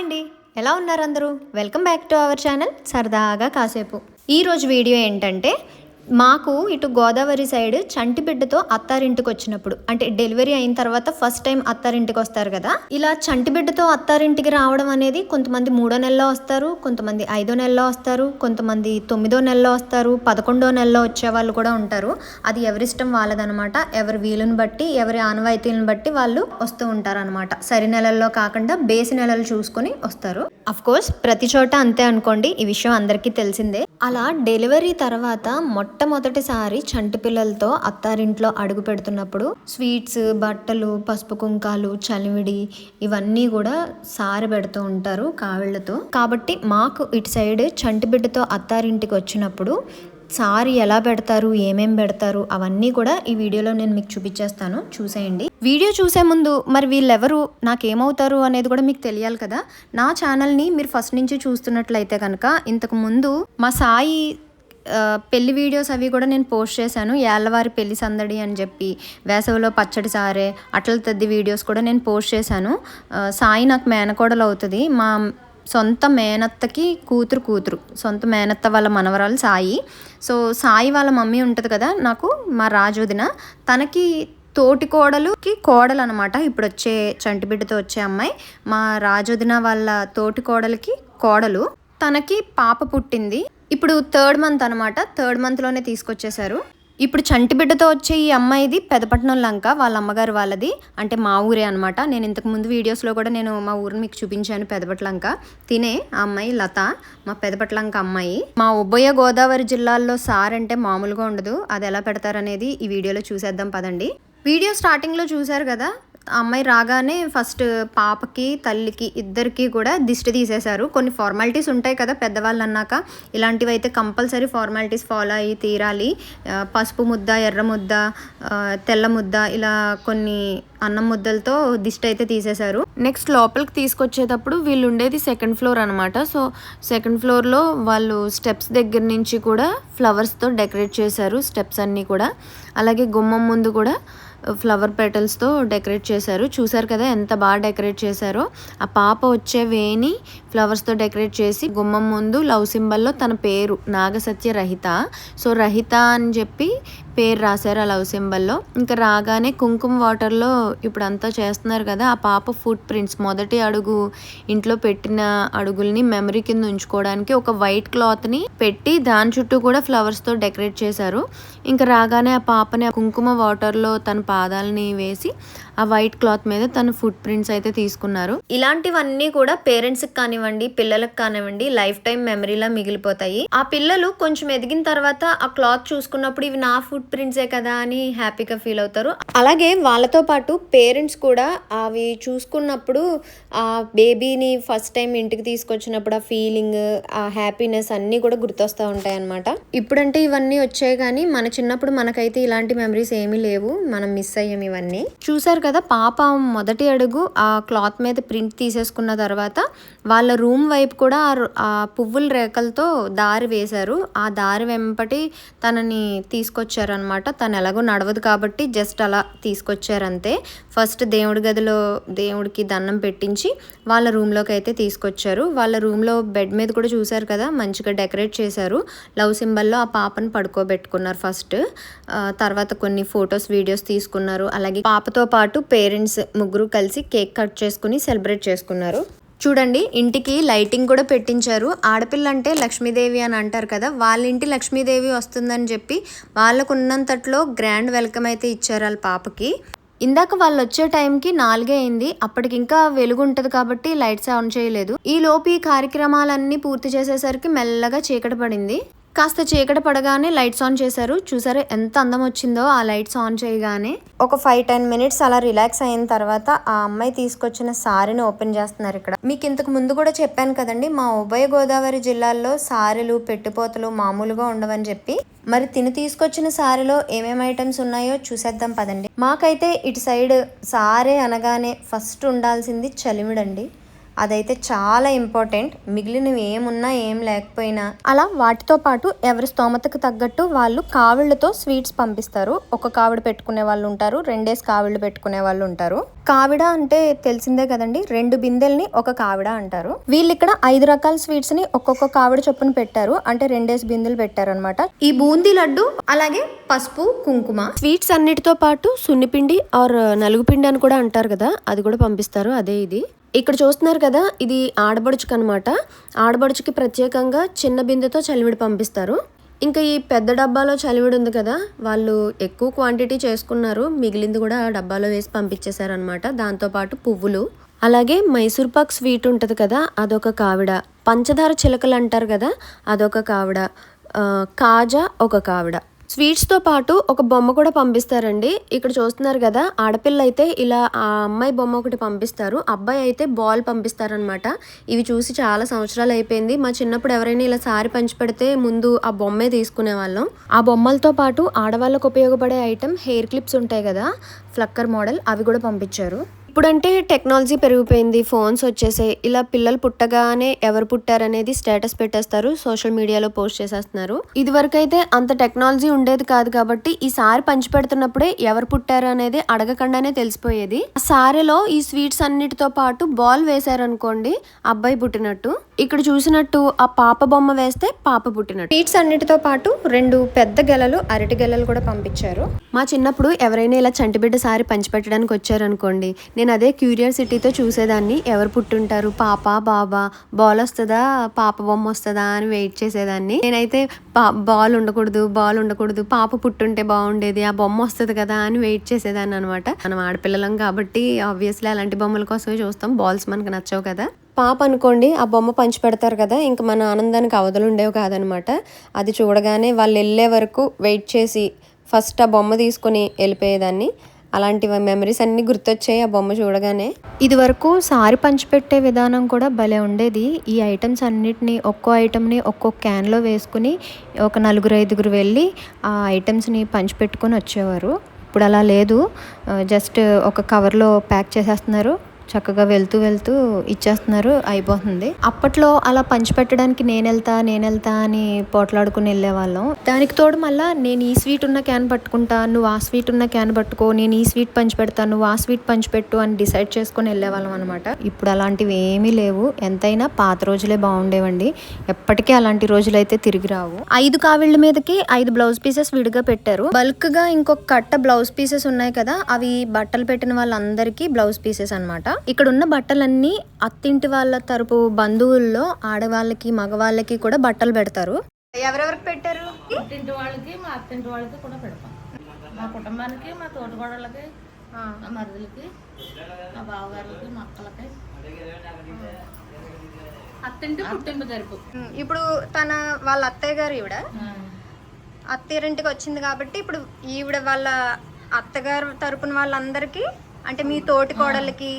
అండి. ఎలా ఉన్నారు అందరూ? Welcome back to our channel సరదాగా కాసేపు. ఈరోజు వీడియో ఏంటంటే మాకు ఇటు గోదావరి సైడ్ చంటి బిడ్డతో అత్తారింటికి వచ్చినప్పుడు అంటే డెలివరీ అయిన తర్వాత ఫస్ట్ టైం అత్తారింటికి వస్తారు కదా ఇలా చంటి బిడ్డతో అత్తారింటికి రావడం అనేది కొంతమంది మూడో నెలలో వస్తారు కొంతమంది ఐదో నెలలో వస్తారు కొంతమంది తొమ్మిదో నెలలో వస్తారు పదకొండో నెలలో వచ్చే వాళ్ళు కూడా ఉంటారు. అది ఎవరిష్టం వాళ్ళదనమాట. ఎవరి వీలుని బట్టి ఎవరి ఆనవాయితీలను బట్టి వాళ్ళు వస్తూ ఉంటారు అనమాట సరి నెలల్లో కాకుండా బేసి నెలలు చూసుకొని వస్తారు. అఫ్ కోర్స్ ప్రతి చోట అంతే అనుకోండి. ఈ విషయం అందరికీ తెలిసిందే. అలా డెలివరీ తర్వాత మొట్టమొదటిసారి చంటి పిల్లలతో అత్తారింట్లో అడుగు పెడుతున్నప్పుడు స్వీట్స్ బట్టలు పసుపు కుంకాలు చలివిడి ఇవన్నీ కూడా సారి పెడుతూ ఉంటారు కావిళ్ళతో. కాబట్టి మాకు ఇటు సైడ్ చంటి బిడ్డతో అత్తారింటికి వచ్చినప్పుడు సారి ఎలా పెడతారు ఏమేం పెడతారు అవన్నీ కూడా ఈ వీడియోలో నేను మీకు చూపించేస్తాను. చూసేయండి. వీడియో చూసే ముందు మరి వీళ్ళెవరు నాకేమవుతారు అనేది కూడా మీకు తెలియాలి కదా? నా ఛానల్ని మీరు ఫస్ట్ నుంచి చూస్తున్నట్లయితే కనుక ఇంతకు ముందు మా సాయి పెళ్ళి వీడియోస్ అవి కూడా నేను పోస్ట్ చేశాను. ఏళ్ళవారి పెళ్ళి సందడి అని చెప్పి వేసవిలో పచ్చడి సారే అట్ల తద్ది వీడియోస్ కూడా నేను పోస్ట్ చేశాను. సాయి నాకు మేనకోడలు అవుతుంది. మా సొంత మేనత్తకి కూతురు కూతురు సొంత మేనత్త వాళ్ళ మనవరాలు సాయి. సో సాయి వాళ్ళ మమ్మీ ఉంటుంది కదా నాకు మా రాజుదిన తనకి తోటి కోడలుకి కోడలు అనమాట ఇప్పుడు వచ్చే చంటిబిడ్డతో వచ్చే అమ్మాయి. మా రాజుదిన వాళ్ళ తోటి కోడలికి కోడలు. తనకి పాప పుట్టింది. ఇప్పుడు థర్డ్ మంత్ అనమాట థర్డ్ మంత్లోనే తీసుకొచ్చేసారు. ఇప్పుడు చంటి బిడ్డతో వచ్చే ఈ అమ్మాయిది పెదపట్నం లంక వాళ్ళ అమ్మగారు వాళ్ళది. అంటే మా ఊరే అనమాట నేను ఇంతకు ముందు వీడియోస్లో కూడా నేను మా ఊరిని మీకు చూపించాను పెదపట్లంక తినే ఆ అమ్మాయి లత మా పెదపట్లంక అమ్మాయి. మా ఉభయ గోదావరి జిల్లాల్లో సార్ అంటే మామూలుగా ఉండదు. అది ఎలా పెడతారనేది ఈ వీడియోలో చూసేద్దాం పదండి. వీడియో స్టార్టింగ్లో చూశారు కదా అమ్మాయి రాగానే ఫస్ట్ పాపకి తల్లికి ఇద్దరికి కూడా దిష్టి తీసేశారు. కొన్ని ఫార్మాలిటీస్ ఉంటాయి కదా పెద్దవాళ్ళు అన్నాక. ఇలాంటివి అయితే కంపల్సరీ ఫార్మాలిటీస్ ఫాలో అయ్యి తీరాలి. పసుపు ముద్ద ఎర్ర ముద్ద తెల్ల ముద్ద ఇలా కొన్ని అన్నం ముద్దలతో దిష్టి అయితే తీసేశారు. నెక్స్ట్ లోపలికి తీసుకొచ్చేటప్పుడు వీళ్ళు ఉండేది సెకండ్ ఫ్లోర్ అనమాట సో సెకండ్ ఫ్లోర్లో వాళ్ళు స్టెప్స్ దగ్గర నుంచి కూడా ఫ్లవర్స్తో డెకరేట్ చేశారు స్టెప్స్ అన్నీ కూడా. అలాగే గుమ్మం ముందు కూడా ఫ్లవర్ పెటల్స్తో డెకరేట్ చేశారు. చూసారు కదా ఎంత బాగా డెకరేట్ చేశారో? ఆ పాప వచ్చే వేని ఫ్లవర్స్తో డెకరేట్ చేసి గుమ్మం ముందు లవ్ సింబల్లో తన పేరు నాగసత్య రహిత. సో రహిత అని చెప్పి పేరు రాశారు ఆ లవ్ సింబల్లో. ఇంకా రాగానే కుంకుమ వాటర్లో ఇప్పుడు అంతా చేస్తున్నారు కదా ఆ పాప ఫుట్ ప్రింట్స్ మొదటి అడుగు ఇంట్లో పెట్టిన అడుగుల్ని మెమరీ కింద ఉంచుకోవడానికి ఒక వైట్ క్లాత్ని పెట్టి దాని చుట్టూ కూడా ఫ్లవర్స్తో డెకరేట్ చేశారు. ఇంకా రాగానే ఆ పాపని ఆ కుంకుమ వాటర్లో తన పాదాలని వేసి ఆ వైట్ క్లాత్ మీద తన ఫుట్ ప్రింట్స్ అయితే తీసుకున్నారు. ఇలాంటివన్నీ కూడా పేరెంట్స్కి కానివ్వండి పిల్లలకు కానివ్వండి లైఫ్ టైం మెమరీలా మిగిలిపోతాయి. ఆ పిల్లలు కొంచెం ఎదిగిన తర్వాత ఆ క్లాత్ చూసుకున్నప్పుడు ఇవి నా ఫుట్ ప్రింట్సే కదా అని హ్యాపీగా ఫీల్ అవుతారు. అలాగే వాళ్ళతో పాటు పేరెంట్స్ కూడా అవి చూసుకున్నప్పుడు ఆ బేబీని ఫస్ట్ టైం ఇంటికి తీసుకొచ్చినప్పుడు ఆ ఫీలింగ్ ఆ హ్యాపీనెస్ అన్నీ కూడా గుర్తొస్తూ ఉంటాయి అనమాట ఇప్పుడంటే ఇవన్నీ వచ్చాయి కానీ మన చిన్నప్పుడు మనకైతే ఇలాంటి మెమరీస్ ఏమీ లేవు. మనం మిస్ అయ్యాం ఇవన్నీ. చూసారు కదా కదా పాప మొదటి అడుగు ఆ క్లాత్ మీద ప్రింట్ తీసేసుకున్న తర్వాత వాళ్ళ రూమ్ వైపు కూడా ఆ పువ్వుల రేఖలతో దారి వేశారు. ఆ దారి వెంపటి తనని తీసుకొచ్చారనమాట తను ఎలాగో నడవదు కాబట్టి జస్ట్ అలా తీసుకొచ్చారంతే. ఫస్ట్ దేవుడి గదిలో దేవుడికి దండం పెట్టించి వాళ్ళ రూమ్లోకి అయితే తీసుకొచ్చారు. వాళ్ళ రూమ్లో బెడ్ మీద కూడా చూశారు కదా మంచిగా డెకరేట్ చేశారు. లవ్ సింబల్లో ఆ పాపను పడుకోబెట్టుకున్నారు ఫస్ట్. తర్వాత కొన్ని ఫొటోస్ వీడియోస్ తీసుకున్నారు. అలాగే పాపతో పాటు పేరెంట్స్ ముగ్గురు కలిసి కేక్ కట్ చేసుకుని సెలబ్రేట్ చేసుకున్నారు. చూడండి ఇంటికి లైటింగ్ కూడా పెట్టించారు. ఆడపిల్ల అంటే లక్ష్మీదేవి అని అంటారు కదా వాళ్ళ ఇంటి లక్ష్మీదేవి వస్తుందని చెప్పి వాళ్ళకు ఉన్నంతట్లో గ్రాండ్ వెల్కమ్ అయితే ఇచ్చారు వాళ్ళ పాపకి. ఇందాక వాళ్ళు వచ్చే టైంకి నాలుగే అయింది అప్పటికి ఇంకా వెలుగు ఉంటుంది కాబట్టి లైట్స్ ఆన్ చేయలేదు. ఈ లోపు ఈ కార్యక్రమాలన్నీ పూర్తి చేసేసరికి మెల్లగా చీకటి పడింది. కాస్త చీకటి పడగానే లైట్స్ ఆన్ చేశారు. చూసారు ఎంత అందం వచ్చిందో ఆ లైట్స్ ఆన్ చేయగానే. ఒక ఫైవ్ టెన్ మినిట్స్ అలా రిలాక్స్ అయిన తర్వాత ఆ అమ్మాయి తీసుకొచ్చిన సారీని ఓపెన్ చేస్తున్నారు ఇక్కడ. మీకు ఇంతకు ముందు కూడా చెప్పాను కదండి మా ఉభయ గోదావరి జిల్లాల్లో సారీలు పెట్టుపోతలు మామూలుగా ఉండవని చెప్పి. మరి తిని తీసుకొచ్చిన సారీలో ఏమేమి ఐటమ్స్ ఉన్నాయో చూసేద్దాం పదండి. మాకైతే ఇటు సైడ్ సారే అనగానే ఫస్ట్ ఉండాల్సింది చలిమిడండి. అదైతే చాలా ఇంపార్టెంట్. మిగిలినవి ఏమున్నా ఏం లేకపోయినా. అలా వాటితో పాటు ఎవరి స్తోమతకు తగ్గట్టు వాళ్ళు కావిళ్ళతో స్వీట్స్ పంపిస్తారు. ఒక కావిడ పెట్టుకునే వాళ్ళు ఉంటారు రెండేసి కావిళ్ళు పెట్టుకునే వాళ్ళు ఉంటారు. కావిడ అంటే తెలిసిందే కదండి రెండు బిందెల్ని ఒక కావిడ అంటారు. వీళ్ళు ఇక్కడ ఐదు రకాల స్వీట్స్ని ఒక్కొక్క కావిడ చొప్పున పెట్టారు. అంటే రెండేసి బిందెలు పెట్టారనమాట ఈ బూందీ లడ్డు అలాగే పసుపు కుంకుమ. స్వీట్స్ అన్నిటితో పాటు సున్నిపిండి ఆర్ నలుగుపిండి అని కూడా అంటారు కదా అది కూడా పంపిస్తారు అదే ఇది. ఇక్కడ చూస్తున్నారు కదా ఇది ఆడబడుచుకు అనమాట ఆడబడుచుకి ప్రత్యేకంగా చిన్న బిందెతో చలివిడి పంపిస్తారు. ఇంకా ఈ పెద్ద డబ్బాలో చలివిడి ఉంది కదా వాళ్ళు ఎక్కువ క్వాంటిటీ చేసుకున్నారు. మిగిలింది కూడా ఆ డబ్బాలో వేసి పంపించేశారనమాట దాంతోపాటు పువ్వులు. అలాగే మైసూర్ పాక్ స్వీట్ ఉంటుంది కదా అదొక కావిడ. పంచదార చిలకలు అంటారు కదా అదొక కావిడ. కాజా ఒక కావిడ. స్వీట్స్తో పాటు ఒక బొమ్మ కూడా పంపిస్తారండి. ఇక్కడ చూస్తున్నారు కదా ఆడపిల్ల అయితే ఇలా ఆ అమ్మాయి బొమ్మ ఒకటి పంపిస్తారు. అబ్బాయి అయితే బాల్ పంపిస్తారనమాట ఇవి చూసి చాలా సంవత్సరాలు అయిపోయింది. మా చిన్నప్పుడు ఎవరైనా ఇలా సారి పంచి పెడితే ముందు ఆ బొమ్మే తీసుకునే వాళ్ళం ఆ బొమ్మలతో పాటు ఆడవాళ్ళకు ఉపయోగపడే ఐటెం హెయిర్ క్లిప్స్ ఉంటాయి కదా ఫ్లక్కర్ మోడల్ అవి కూడా పంపించారు. ఇప్పుడంటే టెక్నాలజీ పెరిగిపోయింది ఫోన్స్ వచ్చేసాయి. ఇలా పిల్లలు పుట్టగానే ఎవరు పుట్టారనేది స్టేటస్ పెట్టేస్తారు సోషల్ మీడియాలో పోస్ట్ చేసేస్తున్నారు. ఇది అయితే అంత టెక్నాలజీ ఉండేది కాదు కాబట్టి ఈ సారి పంచి పెడుతున్నప్పుడే ఎవరు పుట్టారు అనేది అడగకుండానే తెలిసిపోయేది. ఆ సారెలో ఈ స్వీట్స్ అన్నిటితో పాటు బాల్ వేశారనుకోండి అబ్బాయి పుట్టినట్టు. ఇక్కడ చూసినట్టు ఆ పాప బొమ్మ వేస్తే పాప పుట్టినట్టు. స్వీట్స్ అన్నిటితో పాటు రెండు పెద్ద గెలలు అరటి గెలలు కూడా పంపించారు. మా చిన్నప్పుడు ఎవరైనా ఇలా చంటిబిడ్డ సారి పంచిపెట్టడానికి వచ్చారనుకోండి నేను అదే క్యూరియాసిటీతో చూసేదాన్ని. ఎవరు పుట్టుంటారు? పాప బాబా? బాల్ వస్తుందా? పాప బొమ్మ వస్తుందా? అని వెయిట్ చేసేదాన్ని. నేనైతే పా- బాల్ ఉండకూడదు బాల్ ఉండకూడదు పాప పుట్టుంటే బాగుండేది ఆ బొమ్మ వస్తుంది కదా అని వెయిట్ చేసేదాన్ని అనమాట మనం ఆడపిల్లలం కాబట్టి ఆబ్వియస్లీ అలాంటి బొమ్మల కోసమే చూస్తాం. బాల్స్ మనకు నచ్చవు కదా. పాప అనుకోండి ఆ బొమ్మ పంచి పెడతారు కదా ఇంకా మన ఆనందానికి అవధులు ఉండేవి కాదనమాట అది చూడగానే వాళ్ళు వెళ్ళే వరకు వెయిట్ చేసి ఫస్ట్ ఆ బొమ్మ తీసుకొని వెళ్ళిపోయేదాన్ని. అలాంటి మెమరీస్ అన్నీ గుర్తొచ్చాయి ఆ బొమ్మ చూడగానే. ఇది వరకు సారి పంచిపెట్టే విధానం కూడా భలే ఉండేది. ఈ ఐటమ్స్ అన్నిటిని ఒక్కో ఐటమ్ని ఒక్కో క్యాన్లో వేసుకుని ఒక నలుగురు ఐదుగురు వెళ్ళి ఆ ఐటమ్స్ని పంచిపెట్టుకొని వచ్చేవారు. ఇప్పుడు అలా లేదు. జస్ట్ ఒక కవర్లో ప్యాక్ చేసేస్తున్నారు. చక్కగా వెళ్తూ వెళ్తూ ఇచ్చేస్తున్నారు అయిపోతుంది. అప్పట్లో అలా పంచిపెట్టడానికి నేను వెళ్తా నేను వెళ్తా అని పోట్లాడుకుని వెళ్ళేవాళ్ళం. దానికి తోడు మళ్ళా నేను ఈ స్వీట్ ఉన్న క్యాన్ పట్టుకుంటా నువ్వు ఆ స్వీట్ ఉన్న క్యాన్ పట్టుకో నేను ఈ స్వీట్ పంచి నువ్వు ఆ స్వీట్ పంచిపెట్టు అని డిసైడ్ చేసుకొని వెళ్ళేవాళ్ళం అనమాట ఇప్పుడు అలాంటివి ఏమీ లేవు. ఎంతైనా పాత రోజులే బాగుండేవండి. ఎప్పటికీ అలాంటి రోజులు అయితే తిరిగి రావు. ఐదు కావిళ్ళ మీదకి ఐదు బ్లౌజ్ పీసెస్ విడిగా పెట్టారు. బల్క్గా ఇంకొక కట్ట బ్లౌజ్ పీసెస్ ఉన్నాయి కదా అవి బట్టలు పెట్టిన వాళ్ళందరికీ బ్లౌజ్ పీసెస్ అనమాట ఇక్కడ ఉన్న బట్టలన్నీ అత్తింటి వాళ్ళ తరపు బంధువుల్లో ఆడవాళ్ళకి మగవాళ్ళకి కూడా బట్టలు పెడతారు. ఎవరెవరికి పెట్టారు? వాళ్ళకి మా అత్తింటి వాళ్ళకి కూడా పెడతాం. మా కుటుంబానికి మా తోటికోడళ్ళకి మా మరుదులకి మా బావగారులకి మా అక్కలకి. అత్తింటి పుట్టింటి తరపు. ఇప్పుడు తన వాళ్ళ అత్తయ్య గారు ఈవిడ. అత్తగారింటికి వచ్చింది కాబట్టి ఇప్పుడు ఈవిడ వాళ్ళ అత్తగారు తరపున వాళ్ళందరికీ అంటే మీ తోటి కోడళ్ళకి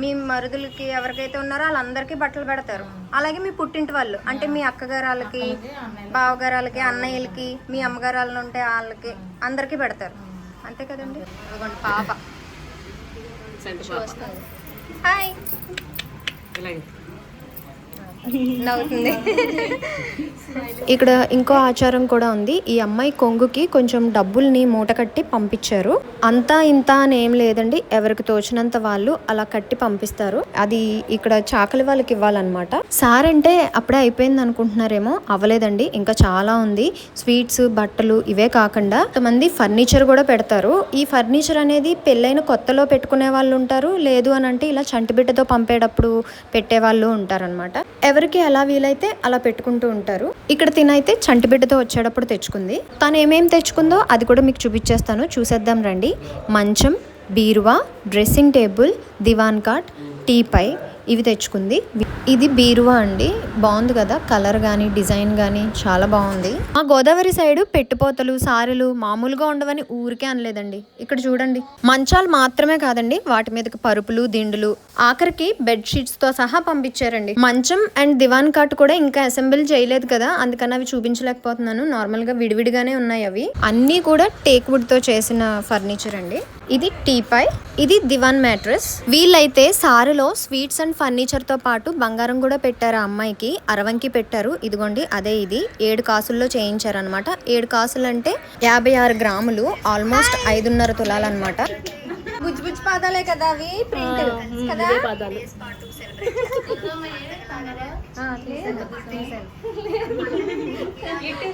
మీ మరుదులకి ఎవరికైతే ఉన్నారో వాళ్ళందరికీ బట్టలు పెడతారు. అలాగే మీ పుట్టింటి వాళ్ళు అంటే మీ అక్కగారాలకి బావగారాలకి అన్నయ్యలకి మీ అమ్మగారాలు ఉంటే వాళ్ళకి అందరికీ పెడతారు. అంతే కదండి? అదిగోండి పాప. హాయ్. నవ్వుతుంది. ఇక్కడ ఇంకో ఆచారం కూడా ఉంది. ఈ అమ్మాయి కొంగుకి కొంచెం డబ్బుల్ని మూట కట్టి పంపించారు. అంతా ఇంత అని ఏం లేదండి. ఎవరికి తోచినంత వాళ్ళు అలా కట్టి పంపిస్తారు. అది ఇక్కడ చాకలి వాళ్ళకి ఇవ్వాలన్నమాట. సార్ అంటే అప్పుడే అయిపోయింది అనుకుంటున్నారేమో. అవ్వలేదండి. ఇంకా చాలా ఉంది. స్వీట్స్ బట్టలు ఇవే కాకుండా కొంతమంది ఫర్నిచర్ కూడా పెడతారు. ఈ ఫర్నిచర్ అనేది పెళ్ళైన కొత్తలో పెట్టుకునే వాళ్ళు ఉంటారు. లేదు అని అంటే ఇలా చంటిబిడ్డతో పంపేటప్పుడు పెట్టే వాళ్ళు ఉంటారనమాట ఎవరికి ఎలా వీలైతే అలా పెట్టుకుంటూ ఉంటారు. ఇక్కడ తినైతే చంటిబిడ్డతో వచ్చేటప్పుడు తెచ్చుకుంది. తను ఏమేం తెచ్చుకుందో అది కూడా మీకు చూపించేస్తాను చూసేద్దాం రండి. మంచం బీరువా డ్రెస్సింగ్ టేబుల్ దివాన్ కాట్ టీపై ఇవి తెచ్చుకుంది. ఇది బీరువా అండి. బాగుంది కదా. కలర్ కానీ డిజైన్ కానీ చాలా బాగుంది. మా గోదావరి సైడ్ పెట్టుపోతలు సారెలు మామూలుగా ఉండవని ఊరికే అనలేదండి. ఇక్కడ చూడండి. మంచాలు మాత్రమే కాదండి. వాటి మీదకి పరుపులు దిండులు ఆఖరికి బెడ్ షీట్స్తో సహా పంపించారండి. మంచం అండ్ దివాన్ కాట్ కూడా ఇంకా అసెంబ్లీ చేయలేదు కదా. అందుకని అవి చూపించలేకపోతున్నాను. నార్మల్గా విడివిడిగానే ఉన్నాయి అవి. అన్నీ కూడా టేక్ వుడ్తో చేసిన ఫర్నిచర్ అండి. ఇది టీపై ఇది దివాన్ మ్యాట్రెస్. వీళ్ళైతే సారులో స్వీట్స్ అండ్ ఫర్నిచర్తో పాటు బంగారం కూడా పెట్టారు ఆ అమ్మాయికి. అరవంకి పెట్టారు. ఇదిగోండి అదే ఇది. ఏడు కాసుల్లో చేయించారు అనమాట ఏడు కాసులు అంటే యాభై ఆరు గ్రాములు ఆల్మోస్ట్ ఐదున్నర తులాలన్నమాట. బుజ్జి బుజ్జి పాదాలే కదా అవి? ప్రింట్ కదా?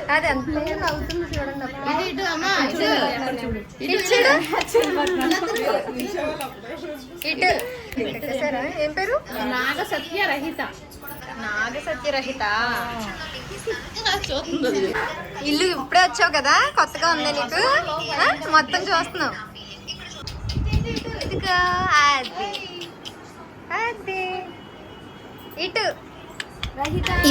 అది ఎంత అవుతుంది చూడండి ఇటు ఇటు పెట్టేశారా? ఏం పేరు నాగ సత్య రహిత నాగ సత్య రహిత ఇల్లు ఇప్పుడే వచ్చావు కదా? కొత్తగా ఉంది నీకు? మొత్తం చూస్తున్నావు. అది. అది. ఇటు.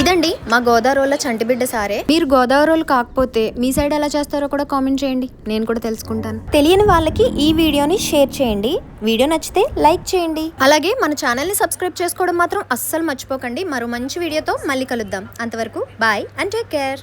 ఇదండి మా గోదావరిలో చంటిబిడ్డ సారే. మీరు గోదావరిలో కాకపోతే మీ సైడ్ ఎలా చేస్తారో కూడా కామెంట్ చేయండి. నేను కూడా తెలుసుకుంటాను. తెలియని వాళ్ళకి ఈ వీడియోని షేర్ చేయండి. వీడియో నచ్చితే లైక్ చేయండి. అలాగే మన ఛానల్ని సబ్స్క్రైబ్ చేసుకోవడం మాత్రం అస్సలు మర్చిపోకండి. మరో మంచి వీడియోతో మళ్ళీ కలుద్దాం. అంతవరకు బాయ్ అండ్ టేక్ కేర్.